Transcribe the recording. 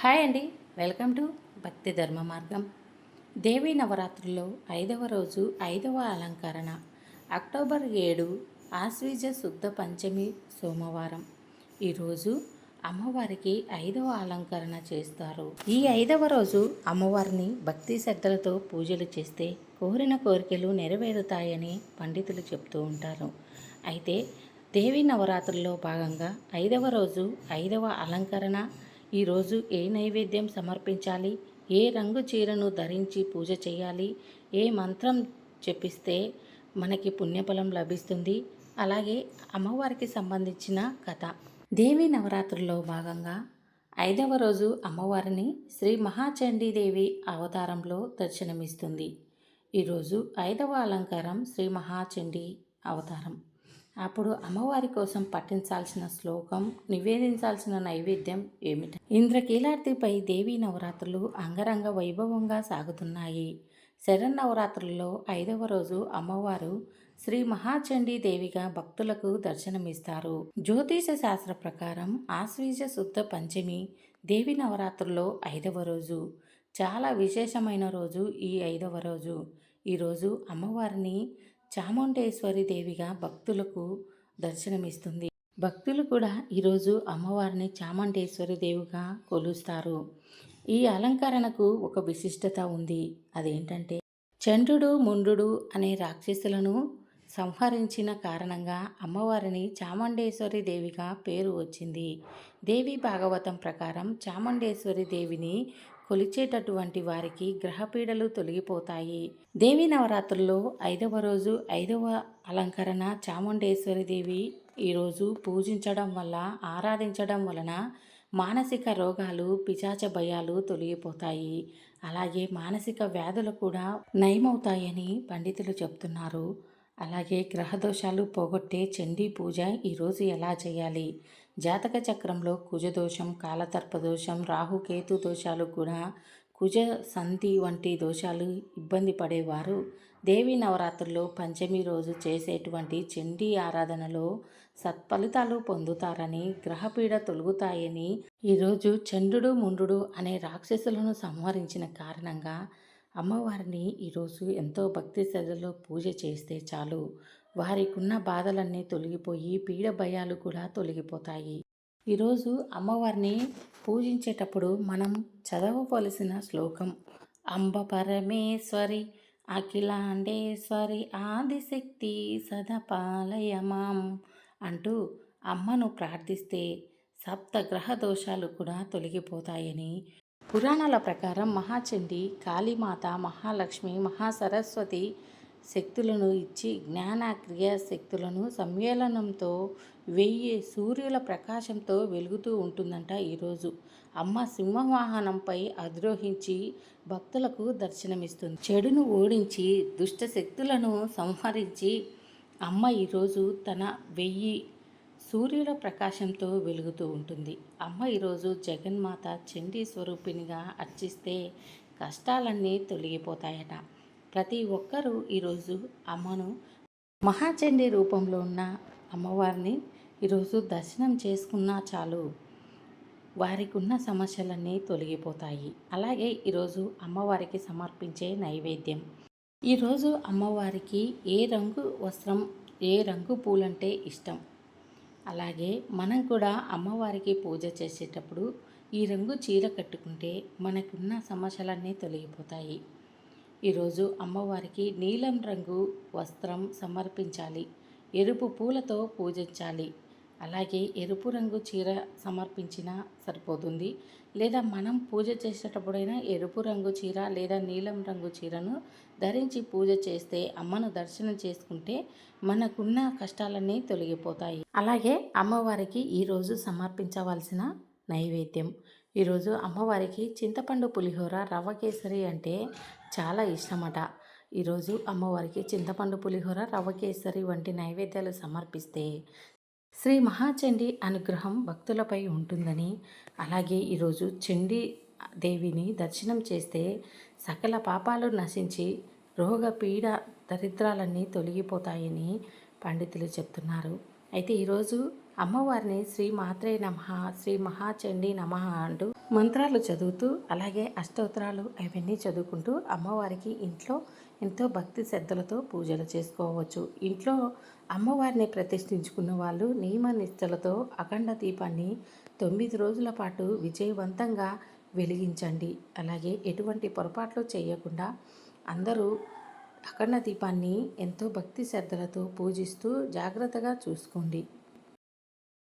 Hi అండి. Welcome to భక్తి ధర్మ మార్గం. దేవీ నవరాత్రుల్లో ఐదవ రోజు ఐదవ అలంకరణ అక్టోబర్ ఏడు ఆశ్వీజ శుద్ధ పంచమి సోమవారం. ఈరోజు అమ్మవారికి ఐదవ అలంకరణ చేస్తారు. ఈ ఐదవ రోజు అమ్మవారిని భక్తి శ్రద్ధలతో పూజలు చేస్తే కోరిన కోరికలు నెరవేరుతాయని పండితులు చెప్తూ ఉంటారు. అయితే దేవీ నవరాత్రుల్లో భాగంగా ఐదవ రోజు ఐదవ అలంకరణ ఈరోజు ఏ నైవేద్యం సమర్పించాలి? ఏ రంగు చీరను ధరించి పూజ చేయాలి? ఏ మంత్రం చెప్పిస్తే మనకి పుణ్యఫలం లభిస్తుంది? అలాగే అమ్మవారికి సంబంధించిన కథ. దేవి నవరాత్రుల్లో భాగంగా ఐదవ రోజు అమ్మవారిని శ్రీ మహాచండీదేవి అవతారంలో దర్శనమిస్తుంది. ఈరోజు ఐదవ అలంకారం శ్రీ మహాచండీ అవతారం. అప్పుడు అమ్మవారి కోసం పఠించాల్సిన శ్లోకం నివేదించాల్సిన నైవేద్యం ఏమిటి? ఇంద్రకీలార్తిపై దేవీ నవరాత్రులు అంగరంగ వైభవంగా సాగుతున్నాయి. శరన్నవరాత్రుల్లో ఐదవ రోజు అమ్మవారు శ్రీ మహాచండీ దేవిగా భక్తులకు దర్శనమిస్తారు. జ్యోతిష శాస్త్ర ప్రకారం ఆశ్వీజ శుద్ధ పంచమి దేవి నవరాత్రుల్లో ఐదవ రోజు. చాలా విశేషమైన రోజు ఈ ఐదవ రోజు. ఈరోజు అమ్మవారిని చాముండేశ్వరి దేవిగా భక్తులకు దర్శనమిస్తుంది. భక్తులు కూడా ఈరోజు అమ్మవారిని చాముండేశ్వరి దేవిగా కొలుస్తారు. ఈ అలంకరణకు ఒక విశిష్టత ఉంది. అదేంటంటే చండ్రుడు ముండు అనే రాక్షసులను సంహరించిన కారణంగా అమ్మవారిని చాముండేశ్వరి దేవిగా పేరు వచ్చింది. దేవి భాగవతం ప్రకారం చాముండేశ్వరి దేవిని కొలిచేటటువంటి వారికి గ్రహపీడలు తొలగిపోతాయి. దేవి నవరాత్రుల్లో ఐదవ రోజు ఐదవ అలంకరణ చాముండేశ్వరి దేవి ఈరోజు పూజించడం వల్ల ఆరాధించడం వలన మానసిక రోగాలు పిచాచ భయాలు తొలగిపోతాయి. అలాగే మానసిక వ్యాధులు కూడా నయమవుతాయని పండితులు చెప్తున్నారు. అలాగే గ్రహదోషాలు పోగొట్టే చండీ పూజ ఈరోజు ఎలా చేయాలి? జాతక చక్రంలో కుజదోషం కాలతర్పదోషం రాహుకేతు దోషాలు కూడా కుజ సంధి వంటి దోషాలు ఇబ్బంది పడేవారు. దేవి నవరాత్రుల్లో పంచమి రోజు చేసేటువంటి చండీ ఆరాధనలో సత్ఫలితాలు పొందుతారని గ్రహపీడ తొలుగుతాయని ఈరోజు చంద్రుడు ముండు అనే రాక్షసులను సంహరించిన కారణంగా అమ్మవారిని ఈరోజు ఎంతో భక్తి శ్రద్ధలో పూజ చేస్తే చాలు. వారికున్న బాధలన్నీ తొలగిపోయి పీడ భయాలు కూడా తొలగిపోతాయి. ఈరోజు అమ్మవారిని పూజించేటప్పుడు మనం చదవవలసిన శ్లోకం అంబ పరమేశ్వరి అఖిలాండేశ్వరి ఆదిశక్తి సదపాలయమాం అంటూ అమ్మను ప్రార్థిస్తే సప్త గ్రహ దోషాలు కూడా తొలగిపోతాయని పురాణాల ప్రకారం మహాచండి కాళీమాత మహాలక్ష్మి మహాసరస్వతి శక్తులను ఇచ్చి జ్ఞాన క్రియా శక్తులను సమ్మేళనంతో వెయ్యి సూర్యుల ప్రకాశంతో వెలుగుతూ ఉంటుందంట ఈరోజు. అమ్మ సింహవాహనంపై అధిరోహించి భక్తులకు దర్శనమిస్తుంది. చెడును ఓడించి దుష్ట శక్తులను సంహరించి అమ్మ ఈరోజు తన వెయ్యి సూర్యుల ప్రకాశంతో వెలుగుతూ ఉంటుంది. అమ్మ ఈరోజు జగన్మాత చండీ స్వరూపిణిగా అర్చిస్తే కష్టాలన్నీ తొలగిపోతాయట. ప్రతి ఒక్కరూ ఈరోజు అమ్మను మహాచండీ రూపంలో ఉన్న అమ్మవారిని ఈరోజు దర్శనం చేసుకున్నా చాలు. వారికి ఉన్న సమస్యలన్నీ తొలగిపోతాయి. అలాగే ఈరోజు అమ్మవారికి సమర్పించే నైవేద్యం. ఈరోజు అమ్మవారికి ఏ రంగు వస్త్రం ఏ రంగు పూలంటే ఇష్టం? అలాగే మనం కూడా అమ్మవారికి పూజ చేసేటప్పుడు ఈ రంగు చీర కట్టుకుంటే మనకున్న సమస్యలన్నీ తొలగిపోతాయి. ఈరోజు అమ్మవారికి నీలం రంగు వస్త్రం సమర్పించాలి. ఎరుపు పూలతో పూజించాలి. అలాగే ఎరుపు రంగు చీర సమర్పించినా సరిపోతుంది. లేదా మనం పూజ చేసేటప్పుడైనా ఎరుపు రంగు చీర లేదా నీలం రంగు చీరను ధరించి పూజ చేస్తే అమ్మను దర్శనం చేసుకుంటే మనకున్న కష్టాలన్నీ తొలగిపోతాయి. అలాగే అమ్మవారికి ఈరోజు సమర్పించవలసిన నైవేద్యం. ఈరోజు అమ్మవారికి చింతపండు పులిహోర రవ్వ కేసరి అంటే చాలా ఇష్టమట. ఈరోజు అమ్మవారికి చింతపండు పులిహోర రవ్వ కేసరి వంటి నైవేద్యాలు సమర్పిస్తే శ్రీ మహాచండీ అనుగ్రహం భక్తులపై ఉంటుందని అలాగే ఈరోజు చండీ దేవిని దర్శనం చేస్తే సకల పాపాలు నశించి రోగ పీడ దరిద్రాలన్నీ తొలగిపోతాయని పండితులు చెప్తున్నారు. అయితే ఈరోజు అమ్మవారిని శ్రీ మాత్రే నమ శ్రీ మహాచండీ నమ అంటూ మంత్రాలు చదువుతూ అలాగే అష్టోత్తరాలు అవన్నీ చదువుకుంటూ అమ్మవారికి ఇంట్లో ఎంతో భక్తి శ్రద్ధలతో పూజలు చేసుకోవచ్చు. ఇంట్లో అమ్మవారిని ప్రతిష్ఠించుకున్న వాళ్ళు నియమ నిష్టలతో అఖండ దీపాన్ని తొమ్మిది రోజుల పాటు విజయవంతంగా వెలిగించండి. అలాగే ఎటువంటి పొరపాట్లు చేయకుండా అందరూ అఖండ దీపాన్ని ఎంతో భక్తి శ్రద్ధలతో పూజిస్తూ జాగ్రత్తగా చూసుకోండి.